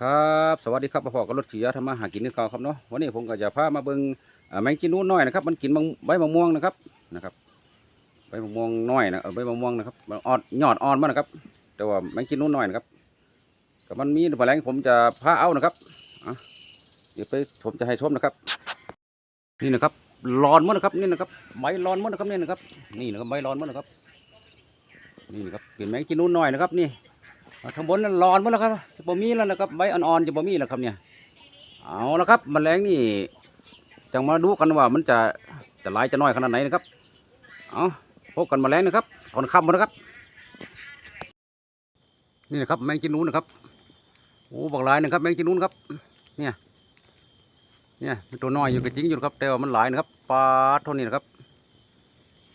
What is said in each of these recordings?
ครับสวัสดีครับพ่อกับรถขี่ยาทำมาหากินนี่เก่าครับเนาะวันนี้ผมก็จะพามาเบิ่งแมงจีนูนน้อยนะครับ มันกินใบมะม่วงนะครับนะครับใบมะม่วงน้อยนะใบมะม่วงนะครับมันอ่อนยอดอ่อนมันนะครับ แต่ว่าแมงจีนูนน้อยนะครับก็มันมีแมลงผมจะพาเอานะครับเดี๋ยวไปผมจะให้ชมนะครับ นี่นะครับร้อนหมดนะครับนี่นะครับใบร้อนหมดนะครับนี่นะครับ นี่นะครับใบร้อนหมดนะครับ นี่นะครับเป็นแมงจีนูนน้อยนะครับ นี่ ข้างบนนั้นร้อนหมดแล้วครับจะบ่มีแล้วนะครับใบอ่อนๆจะบ่มีแล้วครับเนี่ยเอาละครับแมลงนี่จังมาดูกันว่ามันจะจะหลายจะน้อยขนาดไหนนะครับเอาพบกันแมลงนะครับตอนค่ำนะครับ นี่นะครับแมงจีนูนนะครับโอ้บักหลายนะครับแมงจีนูนครับ เนี่ยเนี่ยมันตัวน้อยอยู่ก็จริงอยู่ครับ แต่ว่ามันหลายนะครับปลาเท่านี้นะครับ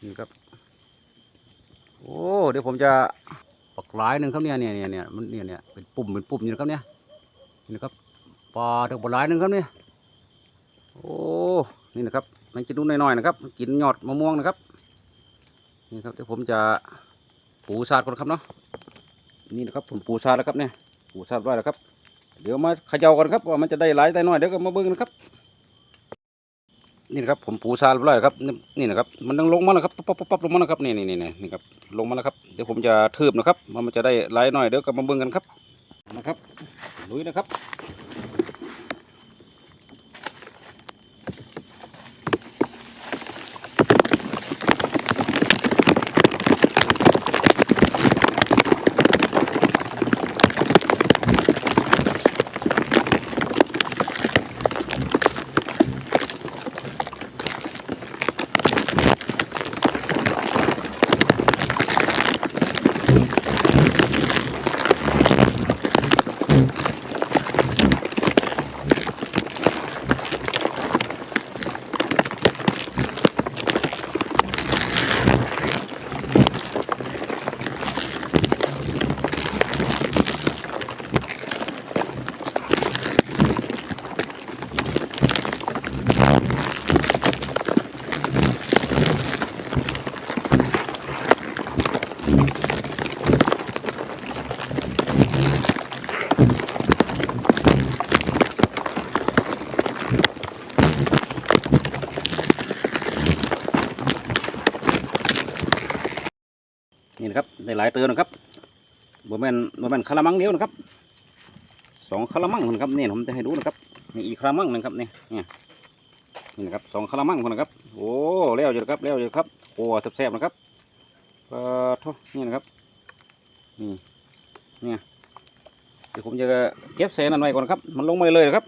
นี่ครับ โอ้เดี๋ยวผมจะ หลายหนึ่งครับเนี่ยเนี่ยเนี่ยเนี่ยมันเนี่ยเนี่ยเป็นปุ่มเป็นปุ่มอยู่นะครับเนี่ยนี่นะครับปลาถึงปักหลายหนึ่งครับเนี่ยโอ้นี่นะครับมันจะดูน้อยๆนะครับ กินยอดมะม่วงนะครับนี่ครับเดี๋ยวผมจะปูซาดก่อนครับเนาะนี่นะครับผมปูซาดแล้วครับเนี่ยปูซาดไว้แล้วครับ เดี๋ยวมาเขย่ากันครับว่ามันจะได้หลายได้น้อยเดี๋ยวก็มาเบิ่งนะครับ นี่นะครับผมปูซาดไว้แล้วครับนี่นี่นะครับมันต้องลงมาแล้วครับปั๊บปั๊บปั๊บลงมาแล้วครับนี่นี่นี่นี่นี่ครับลงมาแล้วครับเดี๋ยวผมจะทืบนะครับว่ามันจะได้ไล่หน่อยเดี๋ยวก็มาเบิ่งกันครับนะครับลุยนะครับ นี่นะครับได้หลายเตือนนะครับบ่แมนบ่แมนคารามังเดียวนะครับสองคารามังนะครับนี่ผมจะให้ดูนะครับนี่อีกคารามังนึงครับนี่เนี่ยนี่นะครับสองคารามังคนนะครับโอ้เลี้ยวอยู่นะครับเลี้ยวอยู่ครับโอ้แซ่บๆนะครับก็ทนี่นะครับนี่เนี่ยเดี๋ยวผมจะเก็บเศษนั่นไว้ก่อนครับ มันลงมาเลยนะครับ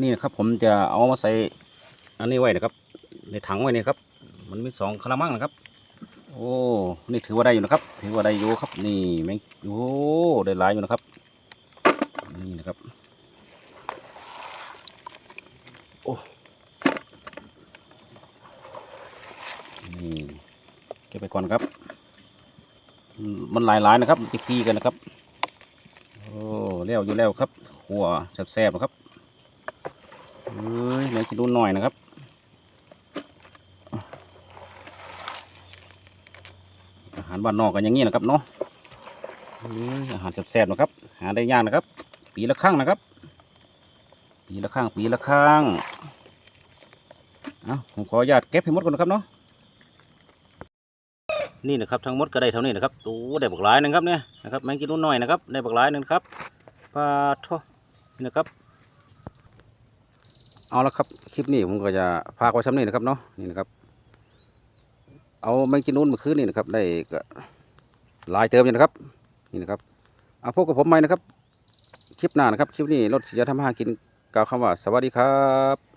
นี่นะครับผมจะเอามาใส่อันนี้ไว้นะครับ ในถังไว้นี่ครับ มันมีสองคารามังนะครับ โอ้ นี่ถือว่าได้อยู่นะครับ ถือว่าได้อยู่ครับ นี่แมงโอ้ได้หลายอยู่นะครับ นี่นะครับ โอ้ นี่เก็บไปก่อนครับ มันหลายหลายๆนะครับจะขี้กันนะครับ โอ้แล้วอยู่แล้วครับขัวแซ่บๆนะครับเอ้ยเดี๋ยวจะดูหน่อยนะครับารบ้านนอกกันอย่างนี้นะครับเนาะอื้อาหารแซ่บๆนะครับ หาได้ยากนะครับ ปีละครั้งนะครับ ปีละครั้งปีละครั้งเอาผมขออนุญาตเก็บให้หมดก่อนนะครับเนาะนี่นะครับทั้งหมดก็ได้เท่านี้นะครับตูได้บักหลายหนึงครับเนี่ยนะครับแมงกินนุ่นหน้อยนะครับได้บักหลายหนึงครับปลาทอนี่นะครับ เอาละครับคลิปนี้ผมก็จะพากไว้ซ้ำนี้นะครับเนาะนี่นะครับ เอาแมงจีนูนมาคืนนี่นะครับ ได้ก็หลายเติมอยู่นะครับ นี่นะครับเอาพบกับผมใหม่นะครับ คลิปหน้านะครับ คลิปนี้รถจะทำมาหากินกล่าวคำว่า สวัสดีครับ